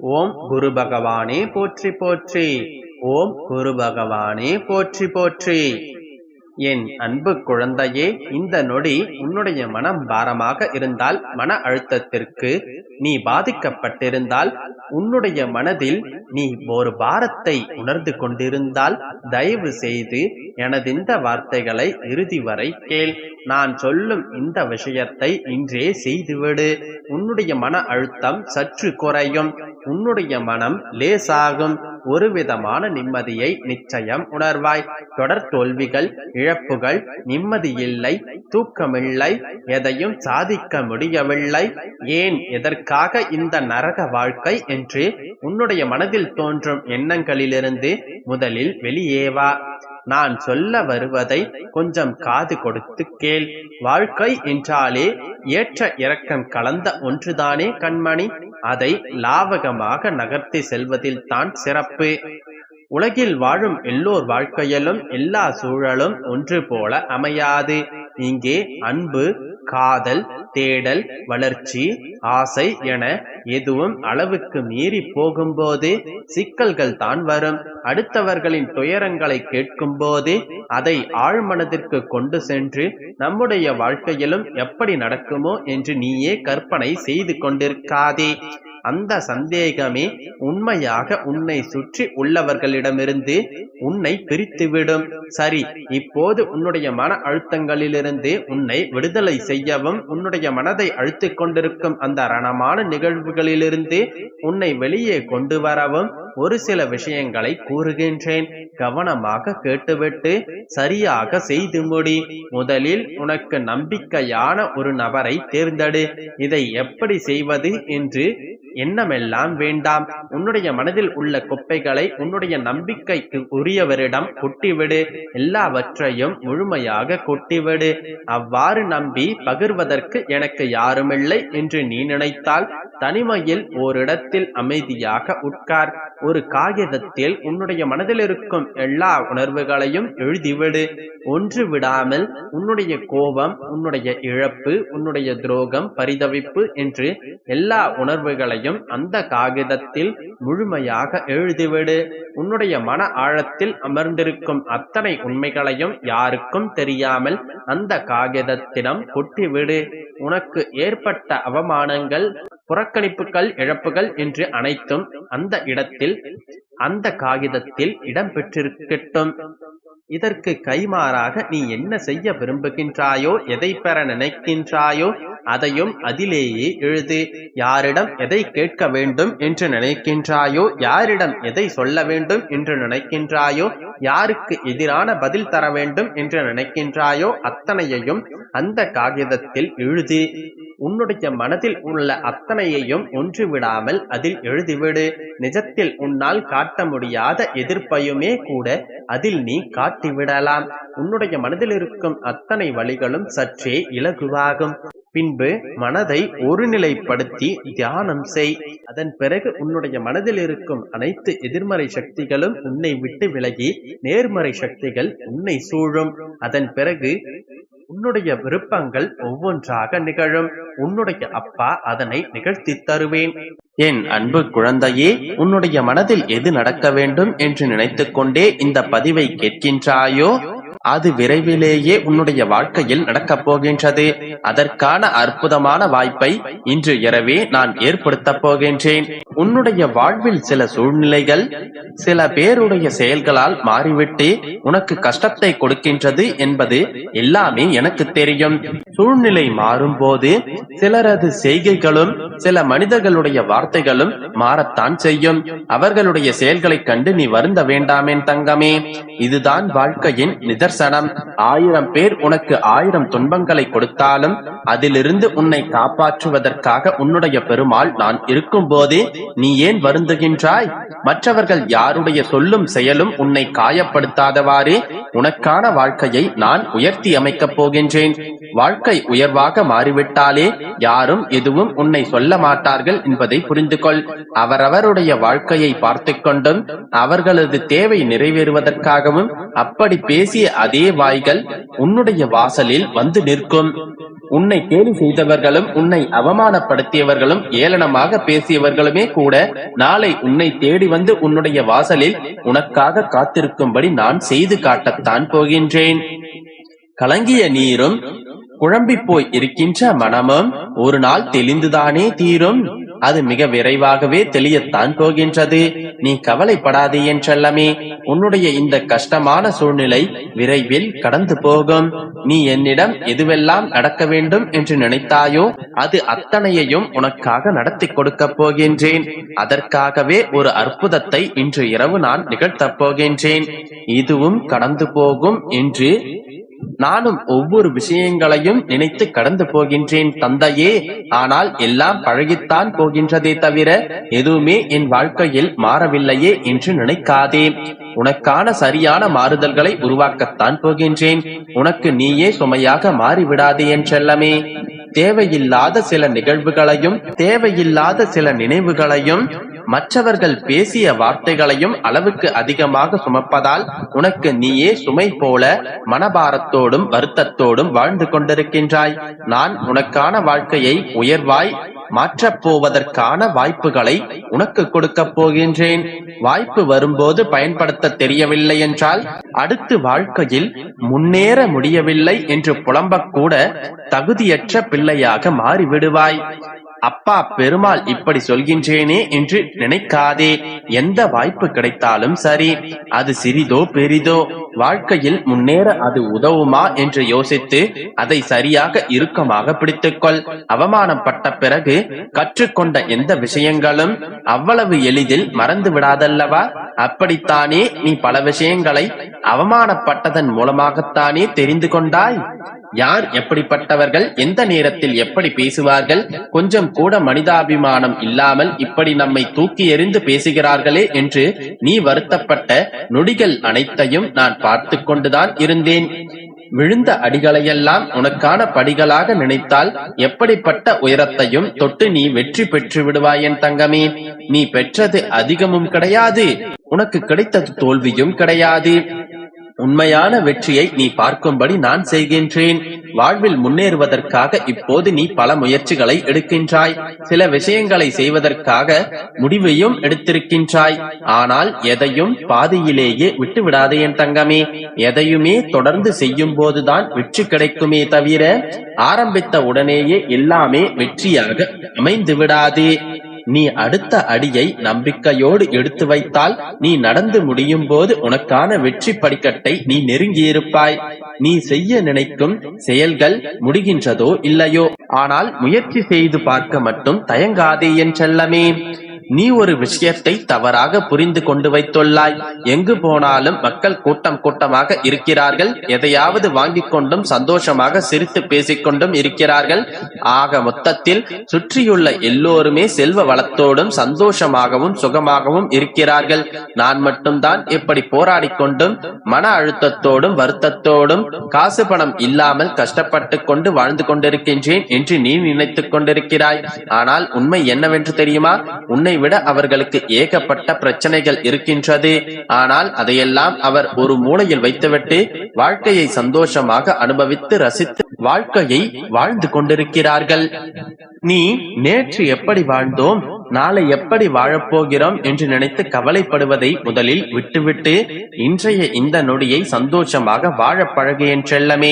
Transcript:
ஓம் குரு பகவானே போற்றி போற்றி. ஓம் குரு பகவானே போற்றி போற்றி. என் அன்பு குழந்தையே இந்த நொடி உன்னுடைய மனம் பாரமாக இருந்தால் மன அழுத்தத்திற்கு நீ பாதிக்கப்பட்டிருந்தால் உன்னுடைய மனதில் நீ ஒரு பாரத்தை உணர்ந்து கொண்டிருந்தால் தயவு செய்து எனது இந்த வார்த்தைகளை இறுதி வரை கேள். நான் சொல்லும் இந்த விஷயத்தை இன்றே செய்துவிடு. உன்னுடைய மன அழுத்தம் சற்று குறையும். உன்னுடைய மனம் லேசாகும். ஒரு விதமான நிம்மதியை நிச்சயம் உணர்வாய். தொடர் தோல்விகள் இழப்புகள் நிம்மதியில்லை தூக்கமில்லை எதையும் சாதிக்க முடியவில்லை. ஏன் எதற்காக இந்த நரக வாழ்க்கை என்று உன்னுடைய மனதில் தோன்றும் எண்ணங்களிலிருந்து முதலில் வெளியேவா நான் சொல்ல வருவதை கொஞ்சம் காது கொடுத்து கேள். வாழ்க்கை என்றாலே ஏற்ற இறக்கம் கலந்த ஒன்றுதானே கண்மணி? அதை லாவகமாக நகர்த்தி செல்வதில் தான் சிறப்பு. உலகில் வாழும் எல்லோர் வாழ்க்கையிலும் எல்லா சூழலும் ஒன்று போல அமையாது. இங்கே அன்பு காதல் தேடல் வளர்ச்சி ஆசை என எதுவும் அளவுக்கு மீறி போகும்போது சிக்கல்கள் தான் வரும். அடுத்தவர்களின் துயரங்களை கேட்கும் போது அதை ஆழ்மனதிற்கு கொண்டு சென்று நம்முடைய வாழ்க்கையிலும் எப்படி நடக்குமோ என்று நீயே கற்பனை செய்து கொண்டிருக்காதே. அந்த சந்தேகமே உண்மையாக உன்னை சுற்றி உள்ளவர்களிடமிருந்து உன்னை பிரித்துவிடும். சரி இப்போது உன்னுடைய மன அழுத்தங்களிலிருந்து உன்னை விடுதலை செய்யவும் உன்னுடைய மனதை அழுத்திக் கொண்டிருக்கும் அந்த ரணமான நிகழ்வுகளிலிருந்து உன்னை வெளியே கொண்டு வரவும் ஒரு சில விஷயங்களை கூறுகின்றேன். கவனமாக கேட்டுவிட்டு சரியாக செய்து முடி. முதலில் உனக்கு நம்பிக்கையான ஒரு நபரை தேர்ந்தெடு. இதை எப்படி செய்வது என்று எண்ணமெல்லாம் வேண்டாம். உன்னுடைய மனதில் உள்ள குப்பைகளை உன்னுடைய நம்பிக்கைக்கு உரியவரிடம் கொட்டிவிடு. எல்லாவற்றையும் முழுமையாக கொட்டிவிடு. அவ்வாறு நம்பி பகிர்வதற்கு எனக்கு யாருமில்லை என்று நீ நினைத்தால் தனிமையில் ஓரிடத்தில் அமைதியாக உட்கார். ஒரு காகிதத்தில் உன்னுடைய மனதில் இருக்கும் எல்லா உணர்வுகளையும் எழுதிவிடு. ஒன்று விடாமல் உன்னுடைய கோபம் உன்னுடைய இழப்பு உன்னுடைய துரோகம் பரிதவிப்பு என்று எல்லா உணர்வுகளையும் அந்த காகிதத்தில் முழுமையாக எழுதிவிடு. உன்னுடைய மன ஆழத்தில் அமர்ந்திருக்கும் அத்தனை உண்மைகளையும் யாருக்கும் தெரியாமல் அந்த காகிதத்திடம் கொட்டிவிடு. உனக்கு ஏற்பட்ட அவமானங்கள் புறக்கணிப்புகள் இழப்புகள் என்று அனைத்தும் அந்த இடத்தில் அந்த காகிதத்தில் இடம்பெற்றிருக்கட்டும் இதற்கு கைமாறாக நீ என்ன செய்ய விரும்புகின்றாயோ எதை பெற நினைக்கின்றாயோ அதையும் அதிலேயே எழுது. யாரிடம் எதை கேட்க வேண்டும் என்று நினைக்கின்றாயோ யாரிடம் எதை சொல்ல வேண்டும் என்று நினைக்கின்றாயோ யாருக்கு எதிரான பதில் தர வேண்டும் என்று நினைக்கின்றாயோ அத்தனையையும் அந்த காகிதத்தில் எழுதி. உன்னுடைய மனதில் உள்ள அத்தனையையும் ஒன்று விடாமல் அதில் எழுதிவிடு. நிஜத்தில் உன்னால் காட்ட முடியாத எதிர்ப்பையுமே கூட அதில் நீ காட்டிவிடலாம். உன்னுடைய மனதில் இருக்கும் அத்தனை வழிகளும் சற்றே இலகுவாகும். பின்பு மனதை ஒருநிலைப்படுத்தி தியானம் செய். அதன் பிறகு உன்னுடைய மனதில் இருக்கும் அனைத்து எதிர்மறை சக்திகளும் உன்னை விட்டு விலகி நேர்மறை சக்திகள் உன்னை சூழும். அதன் பிறகு உன்னுடைய விருப்பங்கள் ஒவ்வொன்றாக நிகழும். உன்னுடைய அப்பா அதனை நிகழ்த்தி தருவேன். என் அன்பு குழந்தையே உன்னுடைய மனதில் எது நடக்க வேண்டும் என்று நினைத்துக்கொண்டே இந்த பதிவை கேட்கின்றாயோ? அது விரைவிலேயே உன்னுடைய வாழ்க்கையில் நடக்கப் போகின்றது. அதற்கான அற்புதமான வாய்ப்பை இன்று இரவே நான் ஏற்படுத்தப் போகின்றேன். உன்னுடைய வாழ்வில் சில சூழ்நிலைகள் சில பேருடைய செயல்களால் மாறிவிட்டு உனக்கு கஷ்டத்தை கொடுக்கின்றது என்பது எல்லாமே எனக்கு தெரியும். சூழ்நிலை மாறும்போது சிலரது செய்கைகளும் சில மனிதர்களுடைய வார்த்தைகளும் மாறத்தான் செய்யும். அவர்களுடைய செயல்களைக் கண்டு நீ வருந்த வேண்டாமேன் தங்கமே. இதுதான் வாழ்க்கையின் சுதர்சனம் ஆயிரம் பேர் உனக்கு ஆயிரம் துன்பங்களை கொடுத்தாலும் அதிலிருந்து உன்னை காப்பாற்றுவதற்காக உன்னுடைய பெருமாள் நான் இருக்கும் போதே நீ ஏன் வருந்துகின்றாய்? மற்றவர்கள் யாருடைய சொல்லும் செயலும் உன்னை காயப்படுத்தாதவாறே உனக்கான வாழ்க்கையை நான் உயர்த்தி அமைக்கப் போகின்றேன். வாழ்க்கை உயர்வாக மாறிவிட்டாலே யாரும் எதுவும் உன்னை சொல்ல மாட்டார்கள் என்பதை புரிந்து கொள் அவரவருடைய வாழ்க்கையை பார்த்து கொண்டும் அவர்களது தேவை நிறைவேறுவதற்காகவும் அப்படி பேசிய அதே வாய்கள் உன்னுடைய வாசலில் வந்து நிற்கும். உன்னை கேலி செய்தவர்களும் உன்னை அவமானப்படுத்தியவர்களும் ஏளனமாக பேசியவர்களுமே கூட நாளை உன்னை தேடி வந்து உன்னுடைய வாசலில் உனக்காக காத்திருக்கும்படி நான் செய்து காட்டத்தான் போகின்றேன். கலங்கிய நீரும் குழம்பிப் போய் இருக்கின்ற மனமும் ஒரு நாள் தெளிந்துதானே தீரும். அது மிக விரைவாகவே தெளியத்தான் போகின்றது. நீ கவலைப்படாதே என் செல்லமே உன்னுடைய இந்த கஷ்டமான சூழ்நிலை விரைவில் கடந்து போகும். நீ என்னிடம் எதுவெல்லாம் நடக்க வேண்டும் என்று நினைத்தாயோ அது அத்தனையையும் உனக்காக நடத்தி கொடுக்க போகின்றேன். அதற்காகவே ஒரு அற்புதத்தை இன்று இரவு நான் நிகழ்த்தப் போகின்றேன். இதுவும் கடந்து போகும் என்று நானும் ஒவ்வொரு விஷயங்களையும் நினைத்து கடந்து போகின்றேன் தந்தையே. ஆனால் எல்லாம் பழகித்தான் போகின்றதே தவிர எதுவுமே என் வாழ்க்கையில் மாறவில்லையே என்று நினைக்காதே. உனக்கான சரியான மாறுதல்களை உருவாக்கத்தான் போகின்றேன். உனக்கு நீயே சுமையாக மாறிவிடாதே என் செல்லமே தேவையில்லாத சில நிகழ்வுகளையும் தேவையில்லாத சில நினைவுகளையும் மற்றவர்கள் பேசிய வார்த்தைகளையும் அளவுக்கு அதிகமாக சுமப்பதால் உனக்கு நீயே சுமை போல மனபாரத்தோடும் வருத்தத்தோடும் வாழ்ந்து கொண்டிருக்கின்றாய். நான் உனக்கான வாழ்க்கையை உயர்வாய் மாற்றப் போவதற்கான வாய்ப்புகளை உனக்கு கொடுக்கப் போகின்றேன். வாய்ப்பு வரும்போது பயன்படுத்த தெரியவில்லை என்றால் அடுத்து வாழ்க்கையில் முன்னேற முடியவில்லை என்று புலம்பக்கூட தகுதியற்ற பிள்ளையாக மாறிவிடுவாய். அப்பா பெருமாள் இப்படி சொல்கின்றேனே என்று நினைக்காதே. எந்த வாய்ப்பு கிடைத்தாலும் சரி. அது சிறிதோ பெரிதோ. வாழ்க்கையில் முன்னேற அது உதவுமா என்று யோசித்து அதை சரியாக இறுக்கமாக பிடித்துக்கொள். அவமானப்பட்ட பிறகு கற்றுக்கொண்ட எந்த விஷயங்களும் அவ்வளவு எளிதில் மறந்து விடாதல்லவா? அப்படித்தானே நீ பல விஷயங்களை அவமானப்பட்டதன் மூலமாகத்தானே தெரிந்து கொண்டாய்? யார் எப்படிப்பட்டவர்கள் எந்த நேரத்தில் எப்படி பேசுவார்கள் கொஞ்சம் கூட மனிதாபிமானம் இல்லாமல் இப்படி நம்மை தூக்கி எறிந்து பேசுகிறார்களே என்று நீ வருத்தப்பட்ட நொடிகள் அனைத்தையும் நான் பார்த்து கொண்டுதான் இருந்தேன். விழுந்த அடிகளையெல்லாம் உனக்கான படிகளாக நினைத்தால் எப்படிப்பட்ட உயரத்தையும் தொட்டு நீ வெற்றி பெற்று விடுவாய் என் தங்கமே. நீ பெற்றது அதிகமும் கிடையாது உனக்கு கிடைத்தது தோல்வியும் கிடையாது. உண்மையான வெற்றியை நீ பார்க்கும்படி நான் செய்கின்றேன். வாழ்வில் முன்னேறுவதற்காக இப்போது நீ பல முயற்சிகளை எடுக்கின்றாய். சில விஷயங்களை செய்வதற்காக முடிவையும் எடுத்திருக்கின்றாய். ஆனால் எதையும் பாதியிலேயே விட்டுவிடாதே என் தங்கமே. எதையுமே தொடர்ந்து செய்யும் போதுதான் வெற்றி கிடைக்குமே தவிர ஆரம்பித்த உடனேயே எல்லாமே வெற்றியாக அமைந்து விடாதே நீ அடுத்த அடியை நம்பிக்கையோடு எடுத்து வைத்தால் நீ நடந்து முடியும் போது உனக்கான வெற்றி படிக்கட்டை நீ நெருங்கியிருப்பாய். நீ செய்ய நினைக்கும் செயல்கள் முடிகின்றதோ இல்லையோ? ஆனால் முயற்சி செய்து பார்க்க மட்டும் தயங்காதே என் செல்லமே. நீ ஒரு விஷயத்தை தவறாக புரிந்து கொண்டு வைத்துள்ளாய். எங்கு போனாலும் மக்கள் கூட்டம் கூட்டமாக இருக்கிறார்கள். எதையாவது வாங்கிக் கொண்டும் சந்தோஷமாக சிரித்து பேசிக்கொண்டும் இருக்கிறார்கள். ஆக மொத்தத்தில் சுற்றியுள்ள எல்லோருமே செல்வ வளத்தோடும் சந்தோஷமாகவும் சுகமாகவும் இருக்கிறார்கள். நான் மட்டும்தான் இப்படி போராடி கொண்டும் மன அழுத்தத்தோடும் வருத்தத்தோடும் காசு பணம் இல்லாமல் கஷ்டப்பட்டு கொண்டு வாழ்ந்து கொண்டிருக்கின்றேன் என்று நீ நினைத்துக் கொண்டிருக்கிறாய். ஆனால் உண்மை என்னவென்று தெரியுமா? உன்னை விட அவர்களுக்கு ஏகப்பட்ட பிரச்சனைகள் இருக்கின்றது. ஆனால் அதையெல்லாம் அவர் ஒரு மூலையில் வைத்துவிட்டு வாழ்க்கையை சந்தோஷமாக அனுபவித்து ரசித்து வாழ்க்கையை வாழ்ந்து கொண்டிருக்கிறார்கள். நீ நேற்று எப்படி வாழ்ந்தோம் நாளை எப்படி வாழப்போகிறோம் என்று நினைத்து கவலைப்படுவதை முதலில் விட்டுவிட்டு இன்றைய இந்த நொடியை சந்தோஷமாக வாழப் பழகு என்